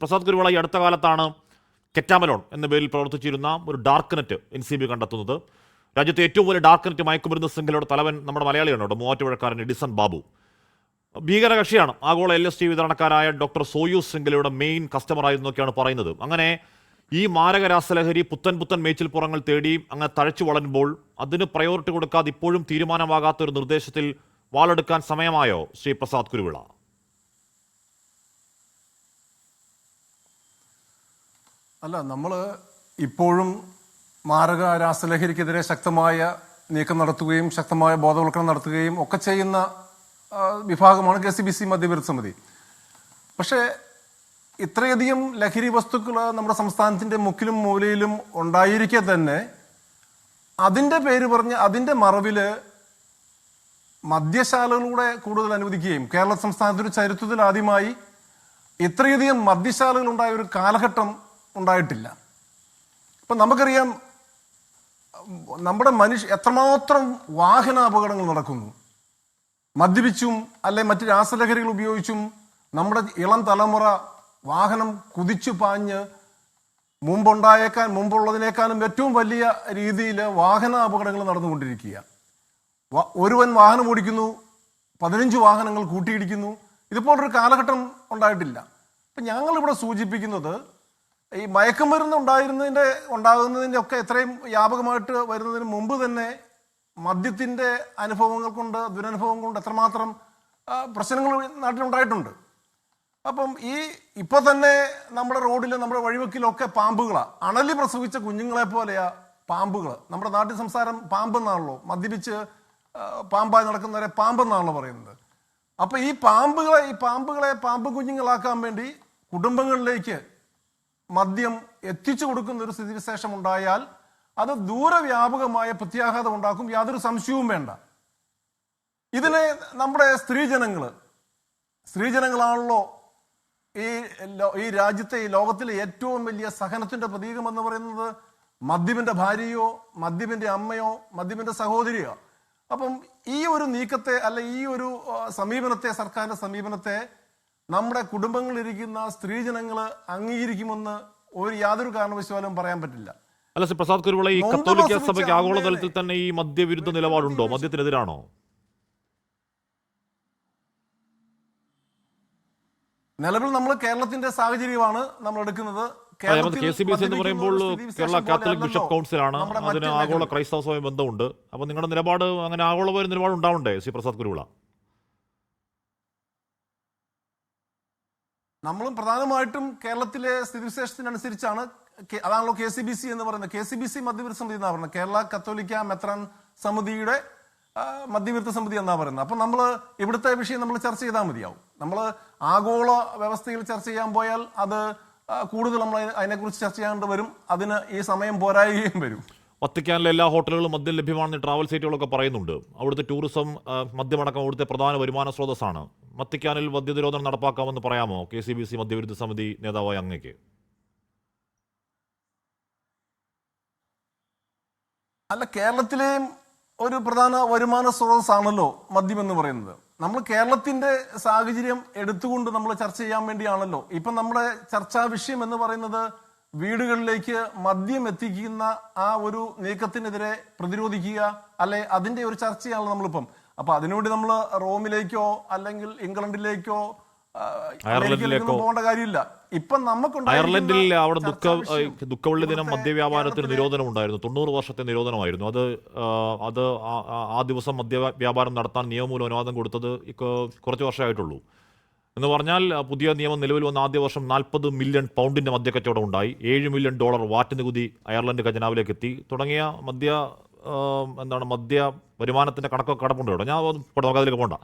പ്രസാദ് കുരുവിള ഈ അടുത്ത കാലത്താണ് കെറ്റാമലോൺ എന്ന പേരിൽ പ്രവർത്തിച്ചിരുന്ന ഒരു dark net N C B കണ്ടെത്തുന്നത്. രാജ്യത്തെ ഏറ്റവും വലിയ ഡാർക്ക് നെറ്റ് മയക്കുമരുന്ന് ശൃംഖലയുടെ തലവൻ നമ്മുടെ മലയാളിയാണ് കേട്ടോ മൂവാറ്റുപുഴക്കാരൻ എഡിസൺ ബാബു. ഭീകര കക്ഷിയാണ് ആഗോള എൽ എസ് ടി വിതരണക്കാരായ ഡോക്ടർ സോയൂസ് ശൃംഖലയുടെ മെയിൻ കസ്റ്റമർ ആയിരുന്നൊക്കെയാണ് പറയുന്നത്. അങ്ങനെ ഈ മാരക രാസലഹരി പുത്തൻ പുത്തൻ മേച്ചിൽ പുറങ്ങൾ തേടി അങ്ങനെ തഴച്ചു വളരുമ്പോൾ അതിന് പ്രയോറിറ്റി കൊടുക്കാതെ ഇപ്പോഴും തീരുമാനമാകാത്ത ഒരു നിർദ്ദേശത്തിൽ വാളെടുക്കാൻ സമയമായോ ശ്രീ പ്രസാദ് കുരുവിള അല്ല നമ്മൾ ഇപ്പോഴും മാരക രാസലഹരിക്കെതിരെ ശക്തമായ നീക്കം നടത്തുകയും ശക്തമായ ബോധവൽക്കരണം നടത്തുകയും ഒക്കെ ചെയ്യുന്ന വിഭാഗമാണ് കെ സി ബി സി മധ്യവിരുദ്ധ സമിതി. പക്ഷേ ഇത്രയധികം ലഹരി വസ്തുക്കൾ നമ്മുടെ സംസ്ഥാനത്തിന്റെ മുക്കിലും മൂലയിലും ഉണ്ടായിരിക്കെ തന്നെ അതിന്റെ പേര് പറഞ്ഞ് അതിന്റെ മറവിൽ മദ്യശാലകളുടെ കൂടുതൽ അനുവദിക്കുകയും കേരള സംസ്ഥാനത്തിന്റെ ചരിത്രത്തിൽ ആദ്യമായി ഇത്രയധികം മദ്യശാലകൾ ഉണ്ടായ ഒരു കാലഘട്ടം ഉണ്ടായിട്ടില്ല. ഇപ്പം നമുക്കറിയാം നമ്മുടെ മനുഷ്യ എത്രമാത്രം വാഹന അപകടങ്ങൾ നടക്കുന്നു. മദ്യപിച്ചും അല്ലെ മറ്റ് രാസലഹരികൾ ഉപയോഗിച്ചും നമ്മുടെ ഇളം തലമുറ വാഹനം കുതിച്ചു പാഞ്ഞ് മുമ്പുണ്ടായേക്കാൻ മുമ്പുള്ളതിനേക്കാളും ഏറ്റവും വലിയ രീതിയിൽ വാഹന അപകടങ്ങൾ നടന്നുകൊണ്ടിരിക്കുക ഒരുവൻ വാഹനം ഓടിക്കുന്നു പതിനഞ്ച് വാഹനങ്ങൾ കൂട്ടിയിടിക്കുന്നു. ഇതുപോലൊരു കാലഘട്ടം ഉണ്ടായിട്ടില്ല. അപ്പം ഞങ്ങളിവിടെ സൂചിപ്പിക്കുന്നത് ഈ മയക്കുമരുന്ന് ഉണ്ടായിരുന്നതിന്റെ ഉണ്ടാകുന്നതിന്റെ ഒക്കെ എത്രയും വ്യാപകമായിട്ട് വരുന്നതിന് മുമ്പ് തന്നെ മദ്യത്തിന്റെ അനുഭവങ്ങൾ കൊണ്ട് ദുരനുഭവം കൊണ്ട് എത്രമാത്രം പ്രശ്നങ്ങൾ നാട്ടിലുണ്ടായിട്ടുണ്ട്. അപ്പം ഈ ഇപ്പോൾ തന്നെ നമ്മുടെ റോഡിൽ നമ്മുടെ വഴിവെക്കിലൊക്കെ പാമ്പുകളാണ് അണലി പ്രസവിച്ച കുഞ്ഞുങ്ങളെ പോലെയാ പാമ്പുകൾ നമ്മുടെ നാട്ടിൽ സംസാരം പാമ്പെന്നാണല്ലോ. മദ്യപിച്ച് പാമ്പായി നടക്കുന്നവരെ പാമ്പെന്നാണല്ലോ പറയുന്നത്. അപ്പൊ ഈ പാമ്പുകളെ ഈ പാമ്പുകളെ പാമ്പ് കുഞ്ഞുങ്ങളാക്കാൻ വേണ്ടി കുടുംബങ്ങളിലേക്ക് മദ്യം എത്തിച്ചു കൊടുക്കുന്ന ഒരു സ്ഥിതിവിശേഷം ഉണ്ടായാൽ അത് ദൂരവ്യാപകമായ പ്രത്യാഘാതം ഉണ്ടാക്കും. യാതൊരു സംശയവും വേണ്ട. ഇതിനെ നമ്മുടെ സ്ത്രീജനങ്ങൾ സ്ത്രീജനങ്ങളാണല്ലോ ഈ ഈ രാജ്യത്തെ ഈ ലോകത്തിലെ ഏറ്റവും വലിയ സഹനത്തിന്റെ പ്രതീകം എന്ന് പറയുന്നത് മദ്യപിന്റെ ഭാര്യയോ മദ്യപിന്റെ അമ്മയോ മദ്യപിന്റെ സഹോദരിയോ. അപ്പം ഈ ഒരു നീക്കത്തെ അല്ല ഈ ഒരു സമീപനത്തെ സർക്കാരിന്റെ സമീപനത്തെ നമ്മുടെ കുടുംബങ്ങളിലിരിക്കുന്ന സ്ത്രീജനങ്ങൾ അംഗീകരിക്കുമെന്ന് ഒരു യാതൊരു കാരണവശാലും പറയാൻ പറ്റില്ല. അല്ല ശ്രീ പ്രസാദ് കുരുവിള ഈ കത്തോലിക്ക സഭയ്ക്ക് ആഗോളതലത്തിൽ തന്നെ ഈ മദ്യവിരുദ്ധ നിലപാടുണ്ടോ? മദ്യത്തിനെതിരാണോ? നിലവിൽ നമ്മൾ കേരളത്തിന്റെ സാഹചര്യമാണ് നമ്മൾ എടുക്കുന്നത്. കെ സി ബി എസ് എന്ന് പറയുമ്പോൾ കേരള കാത്തലിക് ബിഷപ്പ് കൗൺസിലാണ്. അതിന് ആഗോള. ക്രൈസ്തവ ബന്ധമുണ്ട്. അപ്പൊ നിങ്ങളുടെ നിലപാട് അങ്ങനെ ആഗോള നിലപാട് ഉണ്ടാവണ്ടേ ശ്രീ പ്രസാദ് കുരുവിള? നമ്മളും പ്രധാനമായിട്ടും കേരളത്തിലെ സ്ഥിതിവിശേഷത്തിനനുസരിച്ചാണ് അതാണല്ലോ കെ സി ബി സി എന്ന് പറയുന്നത്. കെ സി ബി സി മധ്യവിരുദ്ധ സമിതി എന്നാ പറയുന്നത്. കേരള കത്തോലിക്ക മെത്രാൻ സമിതിയുടെ മധ്യവിരുദ്ധ സമിതി എന്നാ പറയുന്നത്. അപ്പൊ നമ്മൾ ഇവിടുത്തെ വിഷയം നമ്മൾ ചർച്ച ചെയ്താൽ മതിയാവും. നമ്മൾ ആഗോള വ്യവസ്ഥയിൽ ചർച്ച ചെയ്യാൻ പോയാൽ അത് കൂടുതൽ നമ്മൾ അതിനെക്കുറിച്ച് ചർച്ച ചെയ്യേണ്ടി വരും. അതിന് ഈ സമയം പോരായുകയും വരും. വത്തിക്കാനിലെ എല്ലാ ഹോട്ടലുകളും മദ്യം ലഭ്യമാണെന്ന് ട്രാവൽ സൈറ്റുകളൊക്കെ പറയുന്നുണ്ട്. അവിടുത്തെ ടൂറിസം മദ്യമടക്കം അവിടുത്തെ പ്രധാന വരുമാന സ്രോതസ്സാണ്. വത്തിക്കാനിൽ മദ്യനിരോധനം നടപ്പാക്കാമെന്ന് പറയാമോ? കെ സി ബി സി മദ്യവിരുദ്ധ സമിതി നേതാവായ അങ്ങയ്ക്ക്. അല്ല കേരളത്തിലെയും ഒരു പ്രധാന വരുമാന സ്രോതസ്സാണല്ലോ മദ്യം എന്ന് പറയുന്നത്. നമ്മൾ കേരളത്തിന്റെ സാഹചര്യം എടുത്തുകൊണ്ട് നമ്മൾ ചർച്ച ചെയ്യാൻ വേണ്ടിയാണല്ലോ. ഇപ്പം നമ്മുടെ ചർച്ചാ വിഷയം എന്ന് പറയുന്നത് വീടുകളിലേക്ക് മദ്യം എത്തിക്കുന്ന ആ ഒരു നീക്കത്തിനെതിരെ പ്രതിരോധിക്കുക അല്ലെ അതിന്റെ ഒരു ചർച്ചയാണല്ലോ നമ്മളിപ്പം. അപ്പൊ അതിനുവേണ്ടി നമ്മൾ റോമിലേക്കോ അല്ലെങ്കിൽ ഇംഗ്ലണ്ടിലേക്കോ അയർലൻഡിലേക്കോ പോകേണ്ട കാര്യമില്ല. ഇപ്പം നമുക്ക് അയർലൻഡിൽ അവിടെ ദുഃഖ ദുഃഖവള്ളി ദിനം മദ്യവ്യാപാരത്തിന് നിരോധനം ഉണ്ടായിരുന്നു തൊണ്ണൂറ് വർഷത്തെ നിരോധനമായിരുന്നു. അത് അത് ആ- ദിവസം മദ്യ വ്യാപാരം നടത്താൻ നിയമമൂലം അനുവാദം കൊടുത്തത് കുറച്ച് വർഷമായിട്ടുള്ളൂ. എന്ന് പറഞ്ഞാൽ പുതിയ നിയമം നിലവിൽ വന്ന ആദ്യ വർഷം നാൽപ്പത് മില്യൺ പൗണ്ടിന്റെ മദ്യക്കച്ചവടം ഉണ്ടായി. ഏഴ് മില്യൺ ഡോളർ വാറ്റ് നികുതി അയർലൻഡ് ഖജനാവിലേക്ക് എത്തി തുടങ്ങിയ മദ്യ എന്താണ് മദ്യ വരുമാനത്തിന്റെ കണക്കൊക്കെ കടപ്പുണ്ട് കേട്ടോ ഞാൻ നമുക്ക് അതിലേക്ക് പോകണ്ട